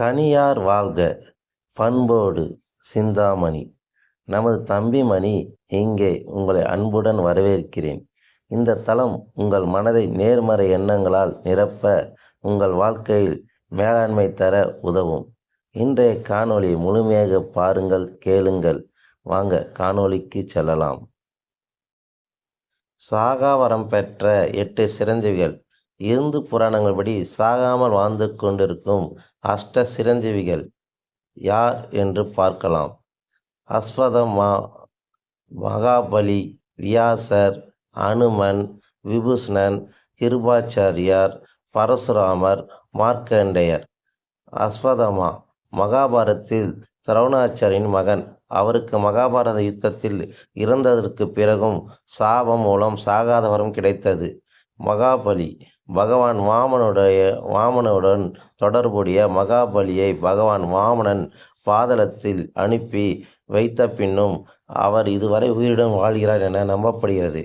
கனியார் வாழ்க. பண்போடு சிந்தாமணி. நமது தம்பிமணி இங்கே உங்களை அன்புடன் வரவேற்கிறேன். இந்த தளம் உங்கள் மனதை நேர்மறை எண்ணங்களால் நிரப்ப உங்கள் வாழ்க்கையில் மேலாண்மை தர உதவும். இன்றைய காணொளி முழுமையாக பாருங்கள் கேளுங்கள். வாங்க காணொளிக்கு செல்லலாம். சாகாவரம் பெற்ற எட்டு சிரஞ்சீவிகள் இந்து புராணங்கள்படி சாகாமல் வாழ்ந்து கொண்டிருக்கும் அஷ்ட சிரஞ்சீவிகள் யார் என்று பார்க்கலாம். அஸ்வதமா மகாபலி வியாசர் அனுமன் விபூஷணன் கிருபாச்சாரியார் பரசுராமர் மார்க்கண்டேயர். அஸ்வதமா மகாபாரத்தில் திரவணாச்சாரியின் மகன். அவருக்கு மகாபாரத யுத்தத்தில் இறந்ததற்கு பிறகும் சாபம் மூலம் சாகாதவரம் கிடைத்தது. மகாபலி. பகவான் வாமனுடைய வாமனுடன் தொடர்புடைய மகாபலியை பகவான் வாமனன் பாதளத்தில் அனுப்பி வைத்த பின்னும் அவர் இதுவரை உயிருடன் வாழ்கிறார் என நம்பப்படுகிறது.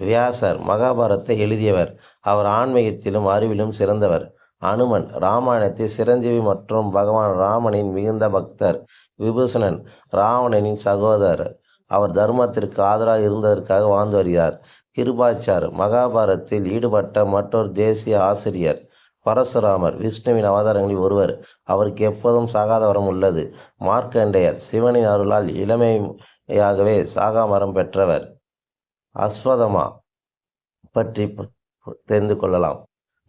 வியாசர் மகாபாரத்தை எழுதியவர். அவர் ஆன்மீகத்திலும் அறிவிலும் சிறந்தவர். அனுமன் ராமாயணத்தை சிரஞ்சீவி மற்றும் பகவான் ராமனின் மிகுந்த பக்தர் விபூஷணன் ராவணனின் சகோதரர். அவர் தர்மத்திற்கு ஆதரவாக இருந்ததற்காக வாழ்ந்து வருகிறார். கிருபாச்சார் மகாபாரத்தில் ஈடுபட்ட மற்றொரு தேசிய ஆசிரியர் பரசுராமர். விஷ்ணுவின் அவதாரங்களில் ஒருவர். அவருக்கு எப்போதும் சாகாத வரம் உள்ளது. மார்க்கண்டேயர் சிவனின் அருளால் இளமையாகவே சாகா மரம் பெற்றவர். அஸ்வதமா பற்றி தெரிந்து கொள்ளலாம்.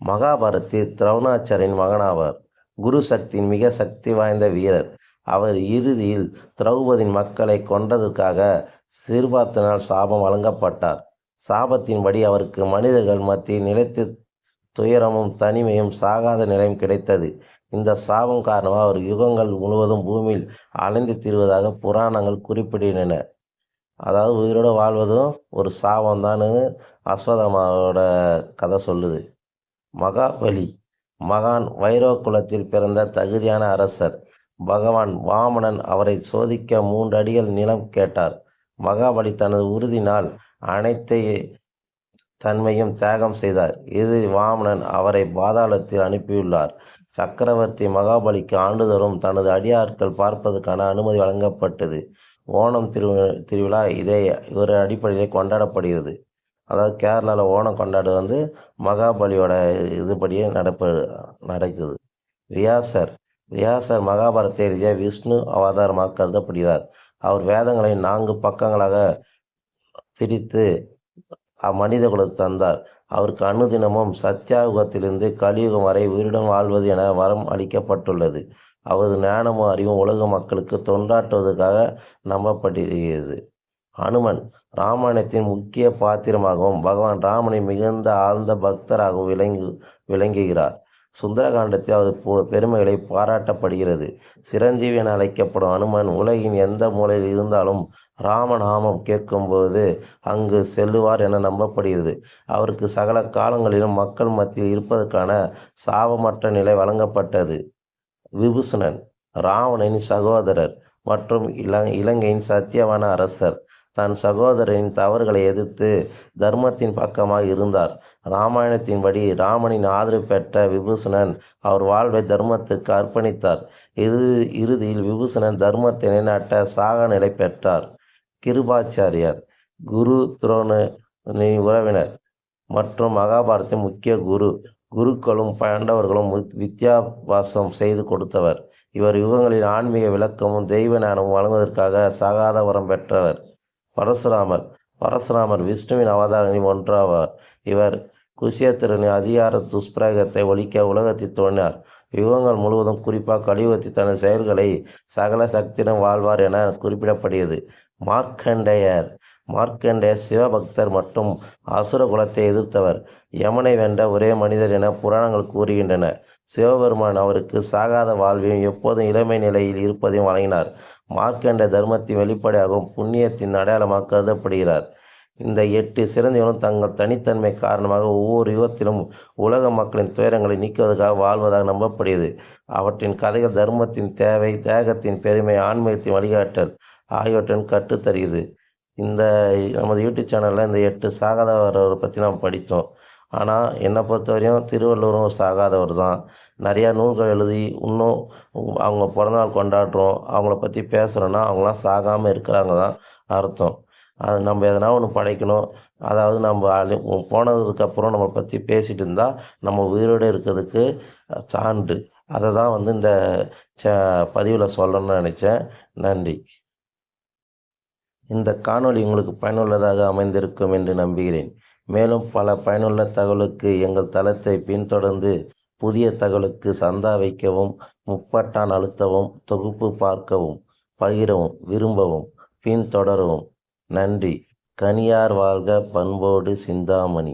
மகாபாரத்தில் திரௌணாச்சாரின் மகனாவார். குரு சக்தியின் மிக சக்தி வாய்ந்த வீரர். அவர் இறுதியில் திரௌபதியின் மக்களை கொண்டதற்காக சிறுபார்த்தனால் சாபம் வழங்கப்பட்டார். சாபத்தின்படி அவருக்கு மனிதர்கள் மத்தியில் நிலைத்து துயரமும் தனிமையும் சாகாத நிலையும் கிடைத்தது. இந்த சாபம் காரணமாக அவர் யுகங்கள் முழுவதும் பூமியில் அலைந்து தீர்வதாக புராணங்கள் குறிப்பிடுகின்றன. அதாவது உயிரோடு வாழ்வதும் ஒரு சாபம் தான்னு அஸ்வதமாவோட கதை சொல்லுது. மகாபலி மகான் வைரோ குலத்தில் பிறந்த தகுதியான அரசர். பகவான் வாமனன் அவரை சோதிக்க மூன்று அடிகள் நிலம் கேட்டார். மகாபலி தனது உறுதினால் அனைத்து தன்மையும் தியாகம் செய்தார். இது வாமனன் அவரை பாதாளத்தில் அனுப்பியுள்ளார். சக்கரவர்த்தி மகாபலிக்கு ஆண்டுதோறும் தனது அடியாட்கள் பார்ப்பதற்கான அனுமதி வழங்கப்பட்டது. ஓணம் திரு திருவிழா இதே ஒரு அடிப்படையில் கொண்டாடப்படுகிறது. அதாவது கேரளாவில் ஓணம் கொண்டாடு வந்து மகாபலியோட இதுபடியே நடப்ப நடக்குது. வியாசர் வியாசர் மகாபாரத்தை எழுதிய விஷ்ணு அவதாரமாக கருதப்படுகிறார். அவர் வேதங்களை நான்கு பக்கங்களாக பிரித்து அம்மனித குலத்தை தந்தார். அவருக்கு அனுதினமும் சத்தியாயுகத்திலிருந்து கலியுகம் வரை உயிரிடம் வாழ்வது என வரம் அளிக்கப்பட்டுள்ளது. அவரது ஞானமும் அறிவும் உலக மக்களுக்கு தொண்டாற்றுவதற்காக நம்பப்படுகிறது அனுமன் ராமாயணத்தின் முக்கிய பாத்திரமாகவும் பகவான் ராமனை மிகுந்த ஆழ்ந்த பக்தராகவும் விளங்கு விளங்குகிறார். சுந்தரகாண்டத்தில் அவர் பெருமைகளை பாராட்டப்படுகிறது. சிரஞ்சீவி என அழைக்கப்படும் அனுமன் உலகின் எந்த மூலையில் இருந்தாலும் ராமநாமம் கேட்கும்போது அங்கு செல்லுவார் என நம்பப்படுகிறது. அவருக்கு சகல காலங்களிலும் மக்கள் மத்தியில் இருப்பதற்கான சாபமற்ற நிலை வழங்கப்பட்டது. விபூஷணன் ராவணனின் சகோதரர் மற்றும் இல இலங்கையின் சத்தியவான அரசர். தன் சகோதரனின் தவறுகளை எதிர்த்து தர்மத்தின் பக்கமாக இருந்தார். இராமாயணத்தின்படி ராமனின் ஆதரவு பெற்ற விபூஷணன் அவர் வாழ்வை தர்மத்துக்கு அர்ப்பணித்தார். இறுதி இறுதியில் விபூஷணன் தர்மத்தை நிலைநாட்ட சாக நிலை பெற்றார். கிருபாச்சாரியார் குரு துரோண உறவினர் மற்றும் மகாபாரத்தின் முக்கிய குரு குருக்களும் பாண்டவர்களும் வித்தியாபாசம் செய்து கொடுத்தவர். இவர் யுகங்களின் ஆன்மீக விளக்கமும் தெய்வ ஞானமும் வழங்குவதற்காக சகாதவரம் பெற்றவர். பரசுராமர். பரசுராமர் விஷ்ணுவின் அவதாரங்களில் ஒன்றாவார். இவர் குசியத்திறனின் அதிகார துஷ்பிரகத்தை ஒழிக்க உலகத்தில் தோன்றினார். யுகங்கள் முழுவதும் குறிப்பாக கலியுகத்தில் தனது செயல்களை சகல சக்தியிடம் வாழ்வார் என குறிப்பிடப்படுகிறது. மார்க்கண்டையர் மார்க்கண்டேயர் சிவபக்தர் மற்றும் அசுர குலத்தை எதிர்த்தவர். யமனை வென்ற ஒரே மனிதர் என புராணங்கள் கூறுகின்றன. சிவபெருமான் அவருக்கு சாகாத வாழ்வையும் எப்போதும் இளமை நிலையில் இருப்பதையும் வழங்கினார். மார்க்கண்ட தர்மத்தின் வெளிப்படையாகவும் புண்ணியத்தின் அடையாளமாக கருதப்படுகிறார். இந்த எட்டு சிறந்தவர்களும் தங்கள் தனித்தன்மை காரணமாக ஒவ்வொரு யுகத்திலும் உலக மக்களின் துயரங்களை நீக்குவதற்காக வாழ்வதாக நம்பப்படுகிறது. அவற்றின் கதைகள் தர்மத்தின் தேவை தேகத்தின் பெருமை ஆன்மீகத்தின் வழிகாட்டல் ஆகியவற்றின் கற்றுத்தருகிறது. இந்த நமது யூடியூப் சேனலில் இந்த எட்டு சாகாதவரை பற்றி நாம் படித்தோம். ஆனால் என்னை பொறுத்தவரையும் திருவள்ளுவரும் ஒரு சாகாதவர் தான். நிறையா நூல்கள் எழுதி இன்னும் அவங்க பிறந்தநாள் கொண்டாடுறோம் அவங்கள பற்றி பேசுகிறோன்னா அவங்களாம் சாகாமல் இருக்கிறாங்க தான் அர்த்தம். அது நம்ம எதனா ஒன்று படைக்கணும். அதாவது நம்ம அழி போனதுக்கப்புறம் நம்மளை பற்றி பேசிகிட்டு இருந்தால் நம்ம உயிரோடு இருக்கிறதுக்கு சான்று. அதை தான் வந்து இந்த ச பதிவில் சொல்லணும்னு நினச்சேன். நன்றி. இந்த காணொளி உங்களுக்கு பயனுள்ளதாக அமைந்திருக்கும் என்று நம்புகிறேன். மேலும் பல பயனுள்ள தகவலுக்கு எங்கள் தளத்தை பின்தொடர்ந்து புதிய தகவலுக்கு சந்தா வைக்கவும் முப்பட்டான் அழுத்தவும் தொகுப்பு பார்க்கவும் பகிரவும் விரும்பவும் பின்தொடரவும். நன்றி. கனியார் வாழ்க பண்போடு சிந்தாமணி.